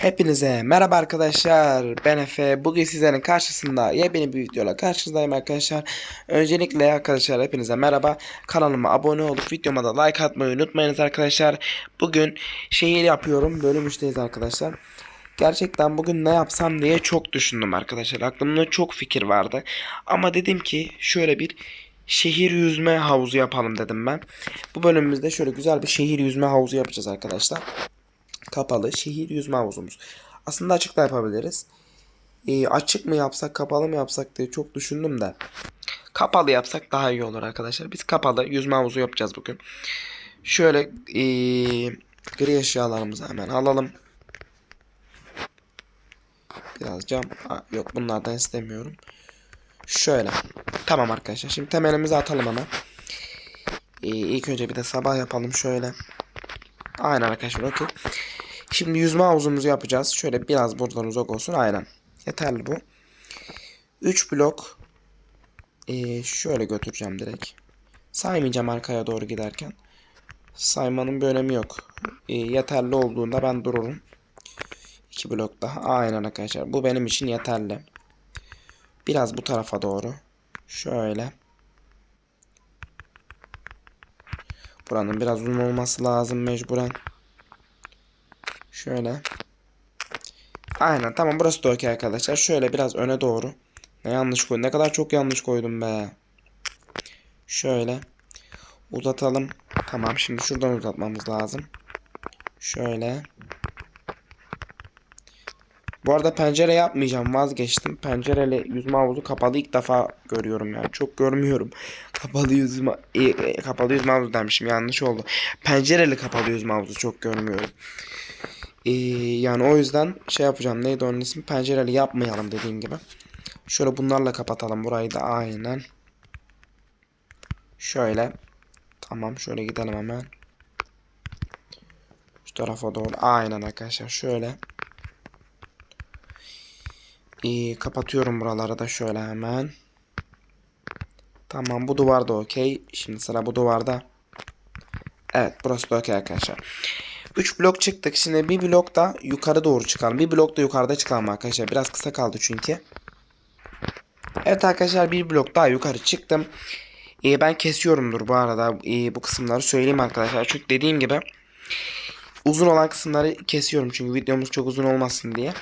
Hepinize merhaba arkadaşlar. Ben Efe. Bugün sizlerin karşısında yepyeni bir videoyla karşınızdayım arkadaşlar. Öncelikle arkadaşlar hepinize merhaba. Kanalıma abone olup videoma da like atmayı unutmayınız arkadaşlar. Bugün şehir yapıyorum. Bölüm 3'teyiz arkadaşlar. Gerçekten bugün ne yapsam diye çok düşündüm arkadaşlar. Aklımda çok fikir vardı. Ama dedim ki şöyle bir şehir yüzme havuzu yapalım dedim ben. Bu bölümümüzde şöyle güzel bir şehir yüzme havuzu yapacağız arkadaşlar kapalı şehir yüzme havuzumuz. Aslında açık da yapabiliriz. Ee, açık mı yapsak kapalı mı yapsak diye çok düşündüm de. Kapalı yapsak daha iyi olur arkadaşlar. Biz kapalı yüzme havuzu yapacağız bugün. Şöyle ee, gri eşyalarımızı hemen alalım. Biraz cam. Aa, yok bunlardan istemiyorum. Şöyle. Tamam arkadaşlar. Şimdi temelimizi atalım hemen. Ee, ilk önce bir de sabah yapalım şöyle. Aynen arkadaşlar okey. Şimdi yüzme havuzumuzu yapacağız. Şöyle biraz buradan uzak olsun. Aynen. Yeterli bu. 3 blok. Ee, şöyle götüreceğim direkt. Saymayacağım arkaya doğru giderken. Saymanın bir önemi yok. Ee, yeterli olduğunda ben dururum. 2 blok daha. Aynen arkadaşlar. Bu benim için yeterli. Biraz bu tarafa doğru. Şöyle. Buranın biraz uzun olması lazım mecburen. Şöyle. Aynen tamam burası da okey arkadaşlar. Şöyle biraz öne doğru. Ne yanlış koydum. Ne kadar çok yanlış koydum be. Şöyle. Uzatalım. Tamam şimdi şuradan uzatmamız lazım. Şöyle. Bu arada pencere yapmayacağım vazgeçtim. Pencereli yüzme havuzu kapalı ilk defa görüyorum yani. Çok görmüyorum. Kapalı yüzme e, e, kapalı yüzme havuzu demişim yanlış oldu. Pencereli kapalı yüzme havuzu çok görmüyorum. Ee, yani o yüzden şey yapacağım. Neydi onun ismi? Pencereli yapmayalım dediğim gibi. Şöyle bunlarla kapatalım burayı da aynen. Şöyle. Tamam şöyle gidelim hemen. Şu tarafa doğru. Aynen arkadaşlar şöyle. Ee, kapatıyorum buraları da şöyle hemen. Tamam bu duvar da okey. Şimdi sıra bu duvarda. Evet burası da okey arkadaşlar. 3 blok çıktık. Şimdi bir blok da yukarı doğru çıkalım. Bir blok da yukarıda çıkalım arkadaşlar. Biraz kısa kaldı çünkü. Evet arkadaşlar bir blok daha yukarı çıktım. Ee, ben kesiyorumdur bu arada. Ee, bu kısımları söyleyeyim arkadaşlar. Çünkü dediğim gibi uzun olan kısımları kesiyorum. Çünkü videomuz çok uzun olmasın diye.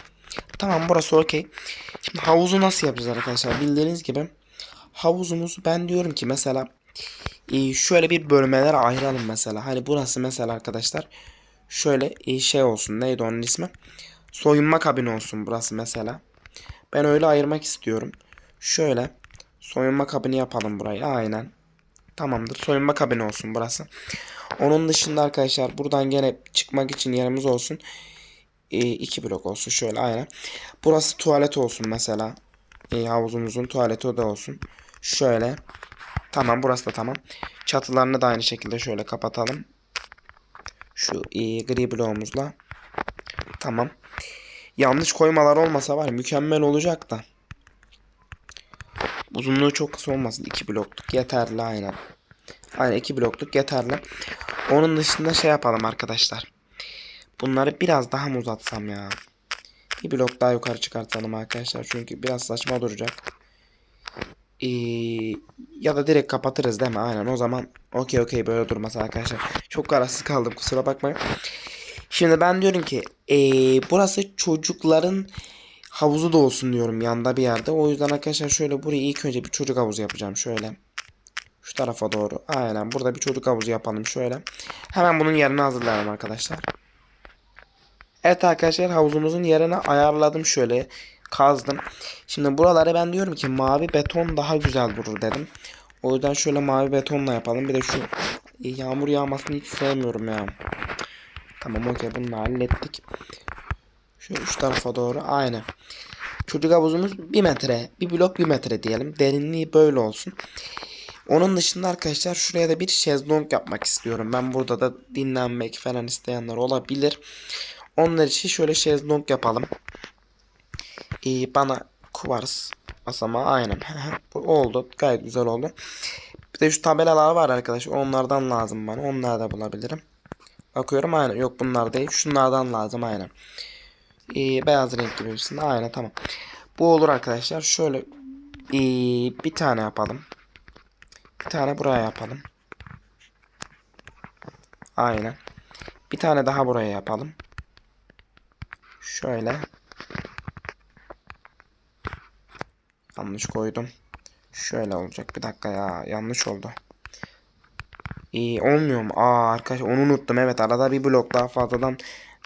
Tamam burası okey. Şimdi havuzu nasıl yapacağız arkadaşlar? Bildiğiniz gibi havuzumuz ben diyorum ki mesela e, şöyle bir bölmelere ayıralım mesela. Hani burası mesela arkadaşlar şöyle e, şey olsun. Neydi onun ismi? Soyunma kabini olsun burası mesela. Ben öyle ayırmak istiyorum. Şöyle soyunma kabini yapalım burayı. Aynen. Tamamdır. Soyunma kabini olsun burası. Onun dışında arkadaşlar buradan gene çıkmak için yerimiz olsun. E, iki blok olsun şöyle aynen. Burası tuvalet olsun mesela. E, havuzumuzun tuvaleti da olsun. Şöyle. Tamam burası da tamam. Çatılarını da aynı şekilde şöyle kapatalım. Şu e, gri bloğumuzla. Tamam. Yanlış koymalar olmasa var mükemmel olacak da. Uzunluğu çok kısa olmasın. 2 blokluk yeterli aynen. Aynen 2 blokluk yeterli. Onun dışında şey yapalım arkadaşlar. Bunları biraz daha mı uzatsam ya? Bir blok daha yukarı çıkartalım arkadaşlar. Çünkü biraz saçma duracak. Ee, ya da direkt kapatırız değil mi? Aynen o zaman okey okey böyle durmaz arkadaşlar. Çok kararsız kaldım kusura bakmayın. Şimdi ben diyorum ki ee, burası çocukların havuzu da olsun diyorum yanda bir yerde. O yüzden arkadaşlar şöyle buraya ilk önce bir çocuk havuzu yapacağım şöyle. Şu tarafa doğru. Aynen burada bir çocuk havuzu yapalım şöyle. Hemen bunun yerini hazırlayalım arkadaşlar. Evet arkadaşlar havuzumuzun yerine ayarladım şöyle. Kazdım. Şimdi buralara ben diyorum ki mavi beton daha güzel durur dedim. O yüzden şöyle mavi betonla yapalım. Bir de şu yağmur yağmasını hiç sevmiyorum ya. Tamam okey bunu hallettik. Şöyle şu tarafa doğru aynı. Çocuk havuzumuz 1 metre. Bir blok 1 metre diyelim. Derinliği böyle olsun. Onun dışında arkadaşlar şuraya da bir şezlong yapmak istiyorum. Ben burada da dinlenmek falan isteyenler olabilir. Onlar için şöyle şezlong yapalım. Ee, bana kuvars basama aynen. Oldu. Gayet güzel oldu. Bir de şu tabelalar var arkadaşlar. Onlardan lazım bana. Onları da bulabilirim. Bakıyorum aynen. Yok bunlar değil. Şunlardan lazım aynen. Ee, beyaz renk gibi üstünde. Aynen tamam. Bu olur arkadaşlar. Şöyle ee, bir tane yapalım. Bir tane buraya yapalım. Aynen. Bir tane daha buraya yapalım. Şöyle. Yanlış koydum. Şöyle olacak. Bir dakika ya. Yanlış oldu. İyi olmuyor mu? Aa arkadaşlar onu unuttum. Evet arada bir blok daha fazladan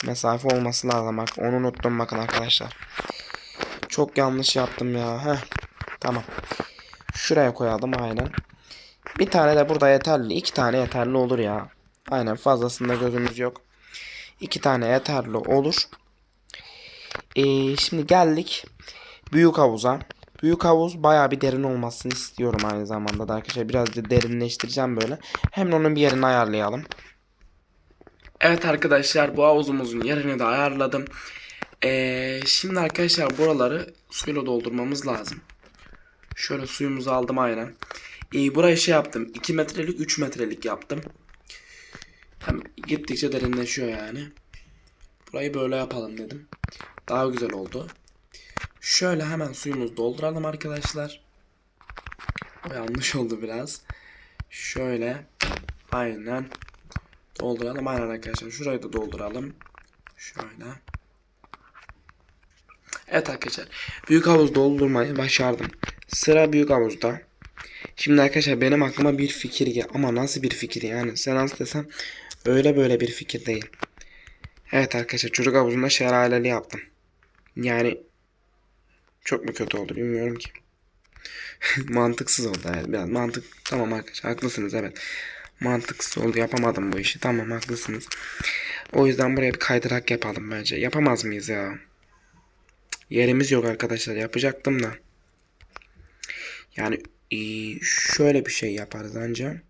mesafe olması lazım. Bak onu unuttum bakın arkadaşlar. Çok yanlış yaptım ya. Heh. Tamam. Şuraya koyalım aynen. Bir tane de burada yeterli. iki tane yeterli olur ya. Aynen fazlasında gözümüz yok. İki tane yeterli olur. Ee, şimdi geldik büyük havuza. Büyük havuz bayağı bir derin olmasını istiyorum aynı zamanda da arkadaşlar. Biraz da derinleştireceğim böyle. Hemen onun bir yerini ayarlayalım. Evet arkadaşlar bu havuzumuzun yerini de ayarladım. Ee, şimdi arkadaşlar buraları suyla doldurmamız lazım. Şöyle suyumuzu aldım aynen. Ee, burayı şey yaptım. 2 metrelik 3 metrelik yaptım. Hem gittikçe derinleşiyor yani. Burayı böyle yapalım dedim. Daha güzel oldu. Şöyle hemen suyumuzu dolduralım arkadaşlar. O yanlış oldu biraz. Şöyle. Aynen. Dolduralım aynen arkadaşlar. Şurayı da dolduralım. Şöyle. Evet arkadaşlar. Büyük havuz doldurmayı başardım. Sıra büyük havuzda. Şimdi arkadaşlar benim aklıma bir fikir gel. Ama nasıl bir fikir yani? Sen nasıl desem öyle böyle bir fikir değil. Evet arkadaşlar çocuk havuzunda şelaleli yaptım. Yani çok mu kötü oldu bilmiyorum ki. Mantıksız oldu evet biraz mantık. Tamam arkadaşlar haklısınız evet. Mantıksız oldu yapamadım bu işi tamam haklısınız. O yüzden buraya bir kaydırak yapalım bence. Yapamaz mıyız ya? Yerimiz yok arkadaşlar yapacaktım da. Yani ee, şöyle bir şey yaparız anca.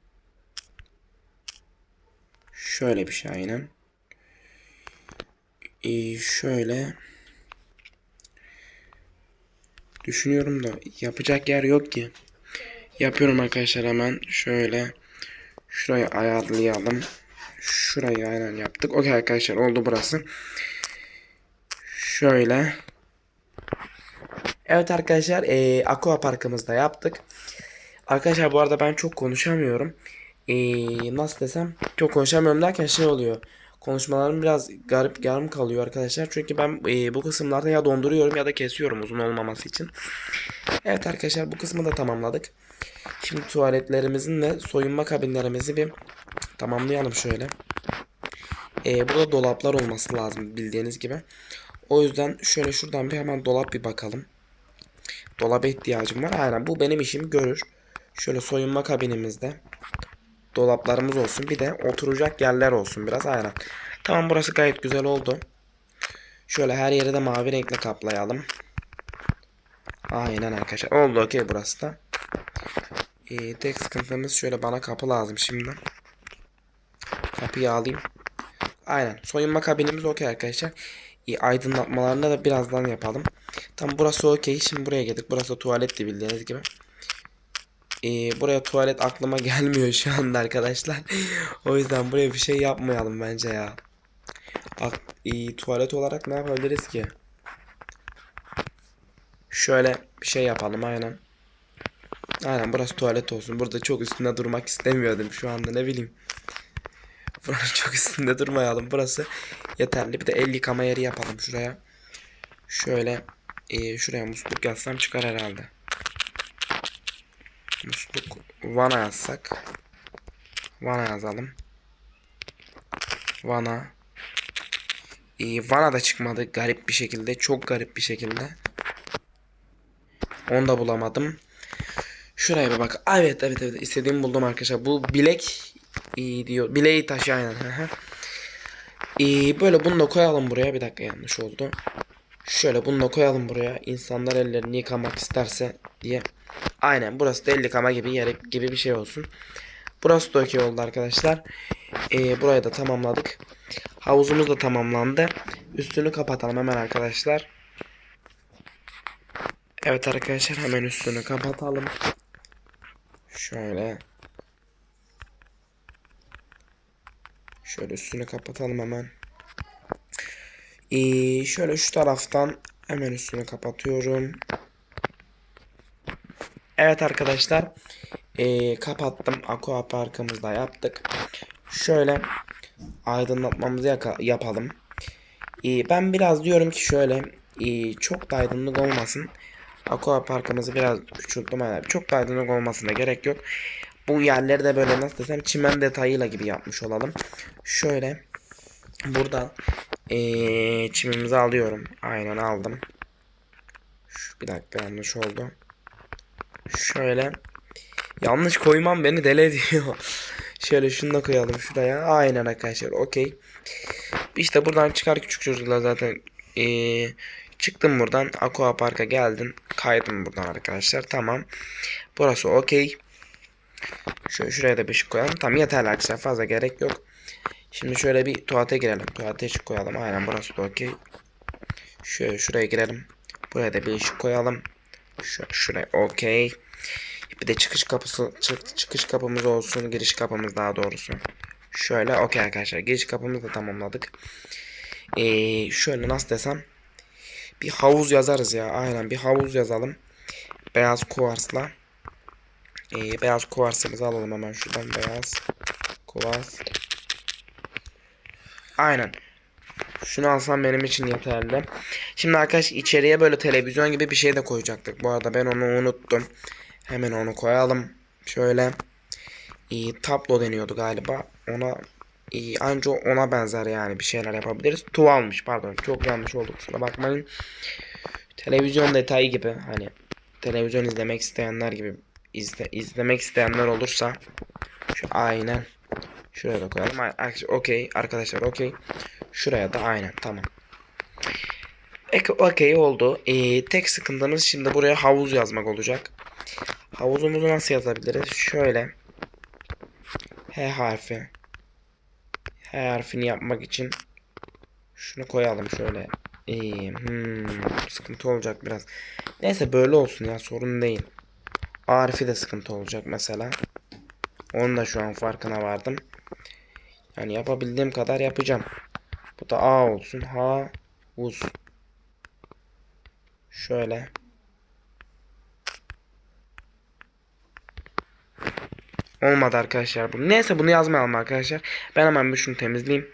Şöyle bir şey aynen. Ee, şöyle. Düşünüyorum da yapacak yer yok ki. Yapıyorum arkadaşlar hemen şöyle. Şurayı ayarlayalım. Şurayı aynen yaptık. Okey arkadaşlar oldu burası. Şöyle. Evet arkadaşlar e, aqua parkımızda yaptık. Arkadaşlar bu arada ben çok konuşamıyorum. E, nasıl desem çok konuşamıyorum derken şey oluyor. Konuşmalarım biraz garip yarım kalıyor arkadaşlar. Çünkü ben e, bu kısımlarda ya donduruyorum ya da kesiyorum uzun olmaması için. Evet arkadaşlar bu kısmı da tamamladık. Şimdi tuvaletlerimizin ve soyunma kabinlerimizi bir tamamlayalım şöyle. E, burada dolaplar olması lazım bildiğiniz gibi. O yüzden şöyle şuradan bir hemen dolap bir bakalım. Dolaba ihtiyacım var. Aynen bu benim işimi görür. Şöyle soyunma kabinimizde dolaplarımız olsun. Bir de oturacak yerler olsun biraz. Aynen. Tamam burası gayet güzel oldu. Şöyle her yeri de mavi renkle kaplayalım. Aynen arkadaşlar. Oldu okey burası da. Ee, tek sıkıntımız şöyle bana kapı lazım şimdi. Kapıyı alayım. Aynen. Soyunma kabinimiz okey arkadaşlar. Ee, aydınlatmalarını da birazdan yapalım. Tam burası okey. Şimdi buraya geldik. Burası tuvaletti bildiğiniz gibi. Ee, buraya tuvalet aklıma gelmiyor şu anda arkadaşlar. o yüzden buraya bir şey yapmayalım bence ya. Bak e, tuvalet olarak ne yapabiliriz ki? Şöyle bir şey yapalım aynen. Aynen burası tuvalet olsun. Burada çok üstünde durmak istemiyordum şu anda ne bileyim. Buranın çok üstünde durmayalım. Burası yeterli. Bir de el yıkama yeri yapalım şuraya. Şöyle e, şuraya musluk yazsam çıkar herhalde. Musluk vana yazsak. Vana yazalım. Vana. Ee, vana da çıkmadı garip bir şekilde. Çok garip bir şekilde. Onu da bulamadım. Şuraya bir bak. Evet evet evet istediğimi buldum arkadaşlar. Bu bilek iyi diyor. Bileği taşı aynen. ee, böyle bunu da koyalım buraya. Bir dakika yanlış oldu. Şöyle bunu da koyalım buraya. İnsanlar ellerini yıkamak isterse diye. Aynen burası da el yıkama gibi yer gibi bir şey olsun. Burası da okey oldu arkadaşlar. Ee, burayı da tamamladık. Havuzumuz da tamamlandı. Üstünü kapatalım hemen arkadaşlar. Evet arkadaşlar hemen üstünü kapatalım. Şöyle. Şöyle üstünü kapatalım hemen. Ee, şöyle şu taraftan hemen üstünü kapatıyorum. Evet arkadaşlar. Ee, kapattım. Aqua parkımızı da yaptık. Şöyle aydınlatmamızı yapalım. Ee, ben biraz diyorum ki şöyle ee, çok da aydınlık olmasın. Aqua parkımızı biraz küçülttüm. Yani çok da aydınlık olmasına gerek yok. Bu yerleri de böyle nasıl desem çimen detayıyla gibi yapmış olalım. Şöyle buradan ee, çimimizi alıyorum. Aynen aldım. Şu, bir dakika yanlış oldu. Şöyle yanlış koymam beni deli ediyor. Şöyle şunu da koyalım şuraya. Aynen arkadaşlar okey. İşte buradan çıkar küçük çocuklar zaten. Ee, çıktım buradan. Aqua Park'a geldim. Kaydım buradan arkadaşlar. Tamam. Burası okey. Şöyle şuraya da bir ışık koyalım. Tamam yeterli arkadaşlar. Fazla gerek yok. Şimdi şöyle bir tuvalete girelim. Tuvalete ışık koyalım. Aynen burası da okey. Şöyle şuraya girelim. Buraya da bir ışık koyalım. Şu, şuraya okey. Bir de çıkış kapısı çık, çıkış kapımız olsun. Giriş kapımız daha doğrusu. Şöyle okey arkadaşlar. Giriş kapımızı da tamamladık. Ee, şöyle nasıl desem. Bir havuz yazarız ya. Aynen bir havuz yazalım. Beyaz kuvarsla. Ee, beyaz kuvarsımızı alalım hemen şuradan. Beyaz kuvars. Aynen. Şunu alsam benim için yeterli. Şimdi arkadaş içeriye böyle televizyon gibi bir şey de koyacaktık. Bu arada ben onu unuttum. Hemen onu koyalım. Şöyle. E, tablo deniyordu galiba. Ona e, anca ona benzer yani bir şeyler yapabiliriz. Tuvalmış pardon. Çok yanlış oldu kusura bakmayın. Televizyon detayı gibi hani televizyon izlemek isteyenler gibi izle, izlemek isteyenler olursa şu aynen şuraya da koyalım. Okey arkadaşlar okey. Şuraya da aynen tamam. Okey oldu. Ee, tek sıkıntımız şimdi buraya havuz yazmak olacak. Havuzumuzu nasıl yazabiliriz? Şöyle. H harfi. H harfini yapmak için şunu koyalım şöyle. İyi. Hmm, sıkıntı olacak biraz. Neyse böyle olsun ya sorun değil. A harfi de sıkıntı olacak mesela. Onun da şu an farkına vardım. Yani yapabildiğim kadar yapacağım. Bu da A olsun. Ha uz. Şöyle. Olmadı arkadaşlar bu. Neyse bunu yazmayalım arkadaşlar. Ben hemen bir şunu temizleyeyim.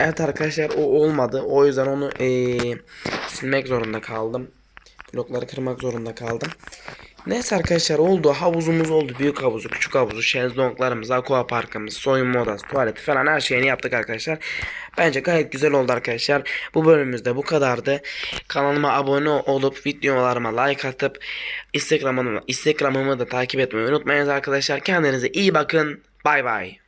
Evet arkadaşlar o olmadı. O yüzden onu eee, silmek zorunda kaldım. Blokları kırmak zorunda kaldım. Neyse arkadaşlar oldu. Havuzumuz oldu. Büyük havuzu, küçük havuzu, şezlonglarımız, aqua parkımız, soyunma odası, tuvaleti falan her şeyini yaptık arkadaşlar. Bence gayet güzel oldu arkadaşlar. Bu bölümümüzde bu kadardı. Kanalıma abone olup videolarıma like atıp Instagram'ımı, Instagram'ımı da takip etmeyi unutmayınız arkadaşlar. Kendinize iyi bakın. Bay bay.